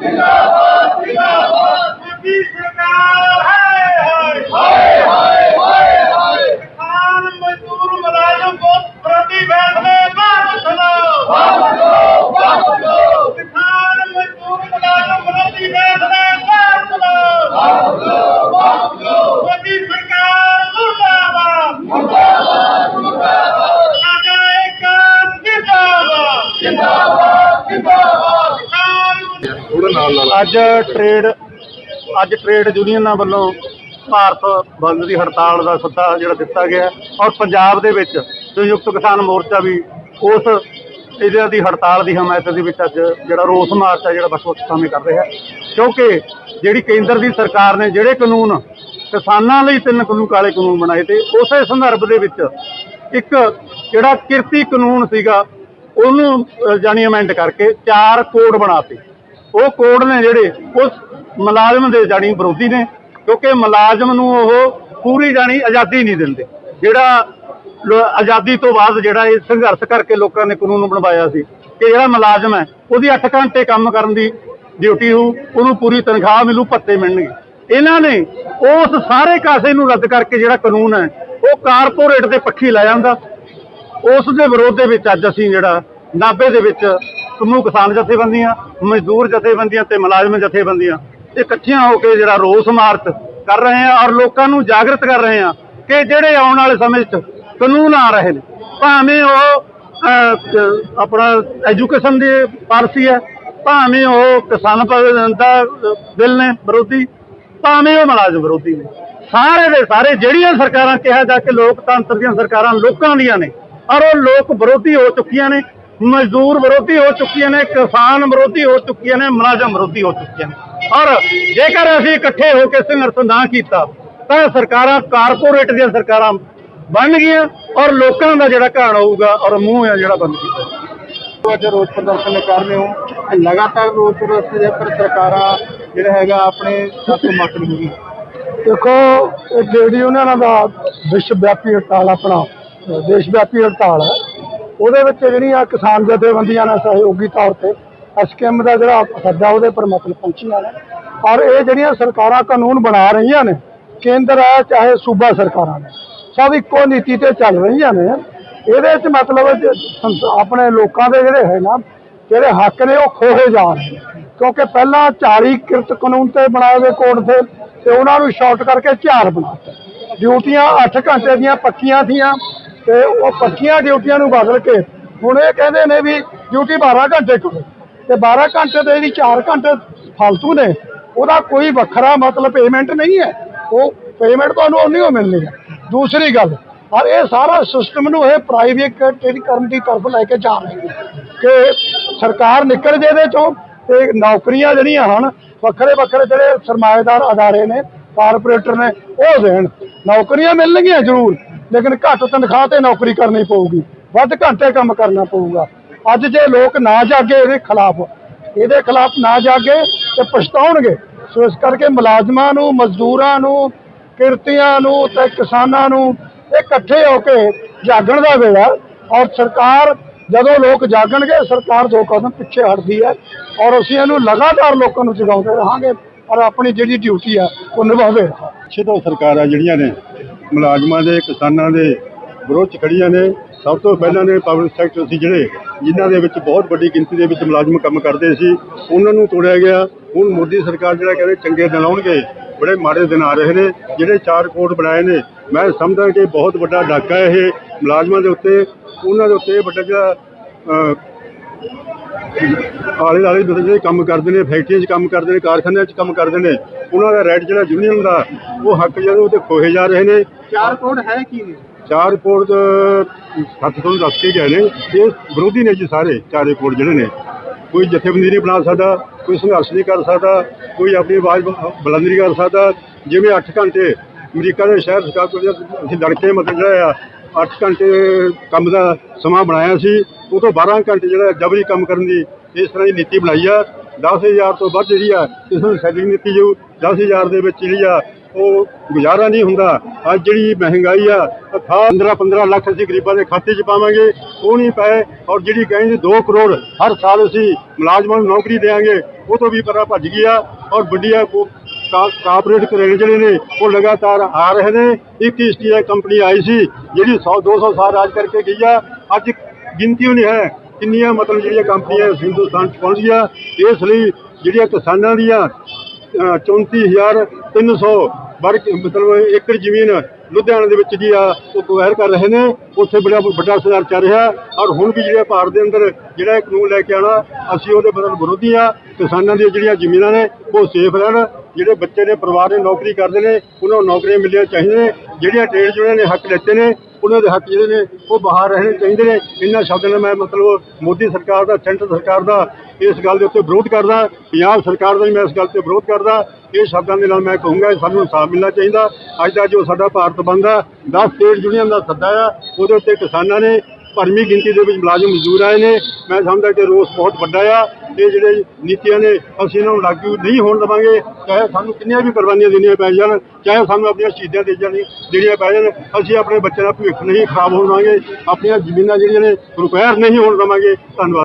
ਜਿੰਦਾਬਾਦ ਜਿੰਦਾਬਾਦ ਮੋਦੀ ਸਰਕਾਰ ਅੱਜ ਟ੍ਰੇਡ ਅੱਜ ਟ੍ਰੇਡ ਯੂਨੀਅਨਾਂ ਵੱਲੋਂ ਭਾਰਤ ਬੰਦ ਦੀ ਹੜਤਾਲ ਦਾ ਸੱਦਾ ਜਿਹੜਾ ਦਿੱਤਾ ਗਿਆ ਔਰ ਪੰਜਾਬ ਦੇ ਵਿੱਚ ਸੰਯੁਕਤ ਕਿਸਾਨ ਮੋਰਚਾ ਵੀ ਉਸ ਇਹਦੇ ਦੀ ਹੜਤਾਲ ਦੀ ਹਮਾਇਤ ਦੇ ਵਿੱਚ ਅੱਜ ਜਿਹੜਾ ਰੋਸ ਮਾਰਚ ਹੈ ਜਿਹੜਾ ਵੱਖ-ਵੱਖ ਸਮੇਂ ਕਰ ਰਿਹਾ ਕਿਉਂਕਿ ਜਿਹੜੀ ਕੇਂਦਰ ਦੀ ਸਰਕਾਰ ਨੇ ਜਿਹੜੇ ਕਾਨੂੰਨ ਕਿਸਾਨਾਂ ਲਈ ਤਿੰਨ ਕਾਨੂੰਨ ਕਾਲੇ ਕਾਨੂੰਨ ਬਣਾਏ ਤੇ ਉਸੇ ਸੰਦਰਭ ਦੇ ਵਿੱਚ ਇੱਕ ਜਿਹੜਾ ਕਿਰਤੀ ਕਾਨੂੰਨ ਸੀਗਾ ਉਹਨੂੰ ਅਹ, ਜਾਣੀ ਅਮੈਂਡ ਕਰਕੇ ਚਾਰ ਕੋਡ ਬਣਾਤੇ। ਉਹ ਕੋਡ ਨੇ ਜਿਹੜੇ, ਉਸ ਮੁਲਾਜ਼ਮ ਦੇ ਜਾਣੀ ਵਿਰੋਧੀ ਨੇ, ਕਿਉਂਕਿ ਮੁਲਾਜ਼ਮ ਨੂੰ ਉਹ ਪੂਰੀ ਜਾਣੀ ਆਜ਼ਾਦੀ ਨਹੀਂ ਦਿੰਦੇ। ਜਿਹੜਾ ਆਜ਼ਾਦੀ ਤੋਂ ਬਾਅਦ ਜਿਹੜਾ ਇਹ ਸੰਘਰਸ਼ ਕਰਕੇ ਲੋਕਾਂ ਨੇ ਕਾਨੂੰਨ ਬਣਵਾਇਆ ਸੀ, ਕਿ ਜਿਹੜਾ ਮੁਲਾਜ਼ਮ ਹੈ, ਉਹਦੀ 8 ਘੰਟੇ ਕੰਮ ਕਰਨ ਦੀ ਡਿਊਟੀ ਹੋ ਉਹਨੂੰ ਪੂਰੀ ਤਨਖਾਹ ਮਿਲੂ, ਭੱਤੇ ਮਿਲਣਗੇ। ਇਹਨਾਂ ਨੇ ਉਸ ਸਾਰੇ ਕਾਸੇ ਨੂੰ ਰੱਦ ਕਰਕੇ ਜਿਹੜਾ ਕਾਨੂੰਨ ਹੈ, ਉਹ ਕਾਰਪੋਰੇਟ ਦੇ ਪੱਖੀ ਲਾਇਆ ਜਾਂਦਾ ਉਸ ਦੇ ਵਿਰੋਧ ਦੇ ਵਿੱਚ ਅੱਜ ਅਸੀਂ ਜਿਹੜਾ ਨਾਭੇ ਦੇ ਵਿੱਚ ਸਮੂਹ ਕਿਸਾਨ ਜਥੇਬੰਦੀਆਂ, ਮਜ਼ਦੂਰ ਜਥੇਬੰਦੀਆਂ ਤੇ ਮੁਲਾਜ਼ਮ ਜਥੇਬੰਦੀਆਂ। ਇਕੱਠੀਆਂ ਹੋ ਕੇ ਜਿਹੜਾ ਰੋਸ ਮਾਰਚ ਕਰ ਰਹੇ ਆ ਔਰ ਲੋਕਾਂ ਨੂੰ ਜਾਗਰਤ ਕਰ ਰਹੇ ਹਾਂ ਕਿ ਜਿਹੜੇ ਆਉਣ ਵਾਲੇ ਸਮੇਂ 'ਚ ਕਾਨੂੰਨ ਆ ਰਹੇ ਨੇ। ਭਾਵੇਂ ਉਹ ਆਪਣਾ ਐਜੂਕੇਸ਼ਨ ਦੀ ਪਾਲਿਸੀ ਹੈ, ਭਾਵੇਂ ਉਹ ਕਿਸਾਨ ਦਾ ਬਿੱਲ ਨੇ ਵਿਰੋਧੀ, ਭਾਵੇਂ ਉਹ ਮੁਲਾਜ਼ਮ ਵਿਰੋਧੀ ਨੇ। ਸਾਰੇ ਦੇ ਸਾਰੇ ਜਿਹੜੀਆਂ ਸਰਕਾਰਾਂ ਕਿਹਾ ਜਾ ਕੇ ਲੋਕਤੰਤਰ ਦੀਆਂ ਸਰਕਾਰਾਂ ਲੋਕਾਂ ਦੀਆਂ ਨੇ, ਔਰ ਉਹ ਲੋਕ ਵਿਰੋਧੀ ਹੋ ਚੁੱਕੀਆਂ ਨੇ ਮਜ਼ਦੂਰ ਵਿਰੋਧੀ ਹੋ ਚੁੱਕੀਆਂ ਨੇ ਕਿਸਾਨ ਵਿਰੋਧੀ ਹੋ ਚੁੱਕੀਆਂ ਨੇ ਮੁਲਾਜ਼ਮ ਵਿਰੋਧੀ ਹੋ ਚੁੱਕੀਆਂ ਨੇ। ਔਰ ਜੇਕਰ ਅਸੀਂ ਇਕੱਠੇ ਹੋ ਕੇ ਸੰਘਰਸ਼ ਨਾ ਕੀਤਾ ਤਾਂ ਸਰਕਾਰਾਂ ਕਾਰਪੋਰੇਟ ਦੀਆਂ ਸਰਕਾਰਾਂ ਬਣ ਗਈਆਂ ਔਰ ਲੋਕਾਂ ਦਾ ਜਿਹੜਾ ਘਾਣ ਹੋਊਗਾ ਔਰ ਮੂੰਹ ਹੈ ਜਿਹੜਾ ਬੰਦ ਕੀਤਾ ਅੱਜ ਰੋਜ਼ ਪ੍ਰਦਰਸ਼ਨ ਕਰ ਰਹੇ ਹੋ ਲਗਾਤਾਰ ਰੋਜ਼ ਪ੍ਰਦਰਸ਼ਨ ਦੇ ਪਰ ਸਰਕਾਰਾਂ ਜਿਹੜਾ ਹੈਗਾ ਆਪਣੇ ਸਾਥੋਂ ਮੱਕ ਲੂਗੀ ਦੇਖੋ ਇਹ ਜਿਹੜੀ ਉਹਨਾਂ ਦਾ ਵਿਸ਼ਵ ਵਿਆਪੀ ਹੜਤਾਲ ਆਪਣਾ ਦੇਸ਼ ਵਿਆਪੀ ਹੜਤਾਲ ਹੈ। ਉਹਦੇ ਵਿੱਚ ਜਿਹੜੀਆਂ ਕਿਸਾਨ ਜਥੇਬੰਦੀਆਂ ਨੇ ਸਹਿਯੋਗੀ ਤੌਰ ਤੇ ਐਸਕੇਐਮ ਦਾ ਜਿਹੜਾ ਸੱਦਾ ਉਹਦੇ ਪਰ ਮਤਲਬ ਪਹੁੰਚੀਆਂ ਨੇ। ਔਰ ਇਹ ਜਿਹੜੀਆਂ ਸਰਕਾਰਾਂ ਕਾਨੂੰਨ ਬਣਾ ਰਹੀਆਂ ਨੇ, ਕੇਂਦਰ ਹੈ ਚਾਹੇ ਸੂਬਾ ਸਰਕਾਰਾਂ ਨੇ, ਸਭ ਇੱਕੋ ਨੀਤੀ ਤੇ ਚੱਲ ਰਹੀਆਂ ਨੇ। ਇਹਦੇ ਵਿੱਚ ਮਤਲਬ ਆਪਣੇ ਲੋਕਾਂ ਦੇ ਜਿਹੜੇ ਹੈ ਨਾ, ਜਿਹੜੇ ਹੱਕ ਨੇ ਉਹ ਖੋਹੇ ਜਾ ਰਹੇ ਨੇ। ਕਿਉਂਕਿ ਪਹਿਲਾਂ 40 ਕਿਰਤ ਕਾਨੂੰਨ ਤੇ ਬਣਾਏ ਹੋਏ ਕੋਡ ਤੇ ਤੇ ਉਹਨਾਂ ਨੂੰ ਸ਼ਾਰਟ ਕਰਕੇ ਚਾਰ ਬਣਾਤਾ ਡਿਊਟੀਆਂ 8 ਘੰਟੇ ਦੀਆਂ ਪੱਕੀਆਂ ਥੀਆਂ ਤੇ ਉਹ ਪੱਕੀਆਂ ਡਿਊਟੀਆਂ ਨੂੰ ਬਦਲ ਕੇ ਹੁਣ ਇਹ ਕਹਿੰਦੇ ਨੇ ਵੀ ਡਿਊਟੀ 12 ਘੰਟੇ ਕਰੋ ਤੇ 12 ਘੰਟੇ 'ਤੇ ਜਿਹੜੀ 4 ਘੰਟੇ ਫालतू ਨੇ, ਉਹਦਾ ਕੋਈ ਵੱਖਰਾ ਮਤਲਬ ਪੇਮੈਂਟ ਨਹੀਂ ਹੈ। ਉਹ ਪੇਮੈਂਟ ਤੁਹਾਨੂੰ ਉਨੀ ਹੋ ਮਿਲਣੀ ਹੈ। ਦੂਸਰੀ ਗੱਲ, ਔਰ ਇਹ ਸਾਰਾ ਸਿਸਟਮ ਨੂੰ ਇਹ ਪ੍ਰਾਈਵੇਟੀਕਰਨ ਦੀ ਤਰਫ ਲੈ ਕੇ ਜਾ ਰਹੀ ਹੈ ਕਿ ਸਰਕਾਰ ਨਿਕਲ ਜੇ ਇਹਦੇ ਚੋਂ ਤੇ ਨੌਕਰੀਆਂ ਜਿਹੜੀਆਂ ਹਨ, ਵੱਖਰੇ ਵੱਖਰੇ ਜਿਹੜੇ ਸਰਮਾਏਦਾਰ ਅਦਾਰੇ ਨੇ ਕਾਰਪੋਰੇਟਰ ਨੇ, ਉਹ ਦੇਣ। ਨੌਕਰੀਆਂ ਮਿਲਣਗੀਆਂ ਜ਼ਰੂਰ। ਲੇਕਿਨ ਘੱਟ ਤਨਖਾਹ ਤੇ ਨੌਕਰੀ ਕਰਨੀ ਪਊਗੀ। ਵੱਧ ਘੰਟੇ ਕੰਮ ਕਰਨਾ ਪਊਗਾ। ਅੱਜ ਜੇ ਲੋਕ ਨਾ ਜਾਗੇ ਇਹਦੇ ਖਿਲਾਫ ਇਹਦੇ ਖਿਲਾਫ ਨਾ ਜਾਗੇ ਤੇ ਪਛਤਾਉਣਗੇ। ਸੋ ਇਸ ਕਰਕੇ ਮੁਲਾਜ਼ਮਾਂ ਨੂੰ, ਮਜ਼ਦੂਰਾਂ ਨੂੰ, ਕਿਰਤੀਆਂ ਨੂੰ ਤੇ ਕਿਸਾਨਾਂ ਨੂੰ ਇਹ ਇਕੱਠੇ ਹੋ ਕੇ ਜਾਗਣ ਦਾ ਵੇਲਾ। ਔਰ ਸਰਕਾਰ, ਜਦੋਂ ਲੋਕ ਜਾਗਣਗੇ, ਸਰਕਾਰ ਦੋ ਕਦਮ ਪਿੱਛੇ ਹਟਦੀ ਹੈ ਔਰ ਅਸੀਂ ਇਹਨੂੰ ਲਗਾਤਾਰ ਲੋਕਾਂ ਨੂੰ ਜਗਾਉਂਦੇ ਰਹਾਂਗੇ। ਔਰ ਆਪਣੀ ਜਿਹੜੀ ਡਿਊਟੀ ਆ ਉਹ ਨਿਭਾਵੇ ਪਿੱਛੇ ਸਰਕਾਰਾਂ ਜਿਹੜੀਆਂ ਨੇ ਮੁਲਾਜ਼ਮਾਂ ਦੇ, ਕਿਸਾਨਾਂ ਦੇ ਵਿਰੋਧ 'ਚ ਖੜੀਆਂ ਨੇ। ਸਭ ਤੋਂ ਪਹਿਲਾਂ ਨੇ ਪਬਲਿਕ ਸੈਕਟਰ ਸੀ ਜਿਹੜੇ, ਜਿਨ੍ਹਾਂ ਦੇ ਵਿੱਚ ਬਹੁਤ ਵੱਡੀ ਗਿਣਤੀ ਦੇ ਵਿੱਚ ਮੁਲਾਜ਼ਮ ਕੰਮ ਕਰਦੇ ਸੀ। ਉਹਨਾਂ ਨੂੰ ਤੋੜਿਆ ਗਿਆ। ਹੁਣ ਮੋਦੀ ਸਰਕਾਰ ਜਿਹੜਾ ਕਹਿੰਦੇ ਚੰਗੇ ਦਿਨ ਆਉਣਗੇ, ਬੜੇ ਮਾੜੇ ਦਿਨ ਆ ਰਹੇ ਨੇ। ਜਿਹੜੇ ਚਾਰ ਕੋਡ ਬਣਾਏ ਨੇ, ਮੈਂ ਸਮਝਦਾ ਕਿ ਬਹੁਤ ਵੱਡਾ ਡਾਕਾ ਇਹ ਮੁਲਾਜ਼ਮਾਂ ਦੇ ਉੱਤੇ। ਉਹਨਾਂ ਦੇ ਉੱਤੇ ਵੱਡਾ ਜਿਹੜਾ ਆਲੇ ਦੁਆਲੇ ਦੇ ਜਿਹੜੇ ਕੰਮ ਕਰਦੇ ਨੇ ਫੈਕਟਰੀਆਂ 'ਚ ਕੰਮ ਕਰਦੇ ਨੇ ਕਾਰਖਾਨਿਆਂ 'ਚ ਕੰਮ ਕਰਦੇ ਨੇ ਉਹਨਾਂ ਦਾ ਰਾਈਟ ਜਿਹੜਾ ਯੂਨੀਅਨ ਦਾ ਉਹ ਹੱਕ ਜਿਹੜਾ ਉਹ ਤੇ ਖੋਹੇ ਜਾ ਰਹੇ ਨੇ। ਚਾਰ ਕੋਡ ਹੈ ਕੀ ਨੇ? ਚਾਰ ਕੋਡ ਸੱਤ ਤੋਂ ਦੱਸ ਕੇ ਗਏ ਨੇ। ਇਹ ਵਿਰੋਧੀ ਨੇ ਜੀ ਸਾਰੇ ਚਾਰੇ ਕੋਡ ਜਿਹੜੇ ਨੇ। ਕੋਈ ਜਥੇਬੰਦੀ ਨਹੀਂ ਬਣਾ ਸਕਦਾ ਕੋਈ ਸੰਘਰਸ਼ ਨਹੀਂ ਕਰ ਸਕਦਾ ਕੋਈ ਆਪਣੀ ਆਵਾਜ਼ ਬੁਲੰਦ ਨਹੀਂ ਕਰ ਸਕਦਾ। ਜਿਵੇਂ 8 ਘੰਟੇ ਅਮਰੀਕਾ ਦੇ ਸ਼ਹਿਰ ਸ਼ਿਕਾਗੋ ਦੇ ਅਸੀਂ ਲੜਕੇ ਮਤਲਬ ਜਿਹੜਾ ਆ 8 ਘੰਟੇ ਕੰਮ ਦਾ ਸਮਾਂ ਬਣਾਇਆ ਸੀ। ਉਹ ਤੋਂ 12 ਘੰਟੇ ਜਿਹੜਾ ਜਬਰੀ ਕੰਮ ਕਰਨ ਦੀ ਇਸ ਤਰ੍ਹਾਂ ਦੀ ਨੀਤੀ ਬਣਾਈ ਆ। 10000 ਤੋਂ ਵੱਧ ਜਿਹੜੀ ਆ ਇਸ ਨੂੰ ਸੈਲਿੰਗ ਨੀਤੀ ਜੋ 10000 ਦੇ ਵਿੱਚ ਜਿਹੜੀ ਆ, ਉਹ ਗੁਜ਼ਾਰਾ ਨਹੀਂ ਹੁੰਦਾ। ਅੱਜ ਜਿਹੜੀ ਮਹਿੰਗਾਈ ਆ ਅਥਾਹ 15 15 ਲੱਖ ਅਸੀਂ ਗਰੀਬਾਂ ਦੇ ਖਾਤੇ 'ਚ ਪਾਵਾਂਗੇ। ਉਹ ਨਹੀਂ ਪਏ। ਔਰ ਜਿਹੜੀ ਕਹਿੰਦੇ 2 ਕਰੋੜ ਹਰ ਸਾਲ ਅਸੀਂ ਮੁਲਾਜ਼ਮਾਂ ਨੂੰ ਨੌਕਰੀ ਦੇਵਾਂਗੇ, ਉਹ ਤੋਂ ਵੀ ਪਰਾਂ ਭੱਜ ਗਿਆ। ਔਰ ਵੱਡੀਆਂ ਕੋ- ਕਾਰਪੋਰੇਟ ਕਰੇਨ ਜਿਹੜੇ ਨੇ ਉਹ ਲਗਾਤਾਰ ਆ ਰਹੇ ਨੇ। ਇੱਕ ਇੰਡੀਆ ਕੰਪਨੀ ਆਈ ਸੀ ਜਿਹੜੀ 100 200 ਸਾਲ ਰਾਜ ਕਰਕੇ ਗਈ ਆ। ਅੱਜ ਗਿਣਤੀ ਵੀ ਨਹੀਂ ਹੈ ਕਿੰਨੀਆਂ ਮਤਲਬ ਜਿਹੜੀਆਂ ਕੰਪਨੀਆਂ ਹਿੰਦੁਸਤਾਨ ਚ ਪਹੁੰਚ ਗਿਆ ਇਸ ਲਈ ਜਿਹੜੀਆਂ ਕਿਸਾਨਾਂ ਦੀਆਂ ਅ, 34300 ਵਰਗ ਮਤਲਬ ਏਕੜ ਜ਼ਮੀਨ ਲੁਧਿਆਣੇ ਦੇ ਵਿੱਚ ਜੀ ਆ, ਉਹ ਕੁਵੈਰ ਕਰ ਰਹੇ ਨੇ, ਉੱਥੇ ਬੜਾ ਵੱਡਾ ਸੁਧਾਰ ਚੱਲ ਰਿਹਾ ਔਰ ਹੁਣ ਵੀ ਜਿਹੜੇ ਭਾਰਤ ਦੇ ਅੰਦਰ ਜਿਹੜਾ ਇਹ ਕਾਨੂੰਨ ਲੈ ਕੇ ਆਣਾ ਅਸੀਂ ਉਹਦੇ ਬਦਲ ਵਿਰੋਧੀ ਆ, ਕਿਸਾਨਾਂ ਦੀਆਂ ਜਿਹੜੀਆਂ ਜ਼ਮੀਨਾਂ ਨੇ, ਉਹ ਸੇਫ ਰਹਿਣ, ਜਿਹੜੇ ਬੱਚੇ ਨੇ, ਪਰਿਵਾਰ ਨੇ ਨੌਕਰੀ ਕਰਦੇ ਨੇ, ਉਹਨਾਂ ਨੂੰ ਨੌਕਰੀਆਂ ਮਿਲਣੀਆਂ ਚਾਹੀਦੀਆਂ ਨੇ, ਜਿਹੜੀਆਂ ਟ੍ਰੇਡ ਯੂਨੀਅਨ ਨੇ ਹੱਕ ਲੈਤੇ ਨੇ ਉਹਨਾਂ ਦੇ ਹੱਕ ਜਿਹੜੇ ਨੇ ਉਹ ਬਾਹਰ ਰਹਿਣੇ ਚਾਹੀਦੇ ਨੇ। ਇਹਨਾਂ ਸ਼ਬਦਾਂ ਨਾਲ ਮੈਂ ਮਤਲਬ ਮੋਦੀ ਸਰਕਾਰ ਦਾ, ਸੈਂਟਰ ਸਰਕਾਰ ਦਾ ਇਸ ਗੱਲ ਦੇ ਉੱਤੇ ਵਿਰੋਧ ਕਰਦਾ, ਪੰਜਾਬ ਸਰਕਾਰ ਦਾ ਵੀ ਮੈਂ ਇਸ ਗੱਲ ਤੇ ਵਿਰੋਧ ਕਰਦਾ। ਇਹ ਸ਼ਬਦਾਂ ਦੇ ਨਾਲ ਮੈਂ ਕਹੂੰਗਾ ਸਾਨੂੰ ਇਨਸਾਫ ਮਿਲਣਾ ਚਾਹੀਦਾ। ਅੱਜ ਦਾ ਜੋ ਸਾਡਾ ਭਾਰਤ ਬੰਦ ਆ 10 ਸਟੇਟ ਯੂਨੀਅਨ ਦਾ ਸੱਦਾ ਆ, ਉਹਦੇ ਉੱਤੇ ਕਿਸਾਨਾਂ ਨੇ ਭਰਮੀ ਗਿਣਤੀ ਦੇ ਵਿੱਚ ਮੁਲਾਜ਼ਮ ਮਜ਼ਦੂਰ ਆਏ ਨੇ। ਮੈਂ ਸਮਝਦਾ ਕਿ ਰੋਸ ਬਹੁਤ ਵੱਡਾ ਆ। ਇਹ ਜਿਹੜੇ ਨੀਤੀਆਂ ਨੇ, ਅਸੀਂ ਇਹਨਾਂ ਨੂੰ ਲਾਗੂ ਨਹੀਂ ਹੋਣ ਦੇਵਾਂਗੇ। ਚਾਹੇ ਸਾਨੂੰ ਕਿੰਨੀਆਂ ਵੀ ਕੁਰਬਾਨੀਆਂ ਦੇਣੀਆਂ ਪੈ ਜਾਣ, ਚਾਹੇ ਸਾਨੂੰ ਆਪਣੀਆਂ ਸ਼ਹੀਦਾਂ ਦੇ ਜਾਣੀ ਦੇਣੀਆਂ ਪੈ ਜਾਣ, ਅਸੀਂ ਆਪਣੇ ਬੱਚਿਆਂ ਦਾ ਭਵਿੱਖ ਨਹੀਂ ਖਰਾਬ ਹੋਣ ਦੇਵਾਂਗੇ। ਆਪਣੀਆਂ ਜ਼ਮੀਨਾਂ ਜਿਹੜੀਆਂ ਨੇ ਰਿਪੇਅਰ ਨਹੀਂ ਹੋਣ ਦੇਵਾਂਗੇ। ਧੰਨਵਾਦ।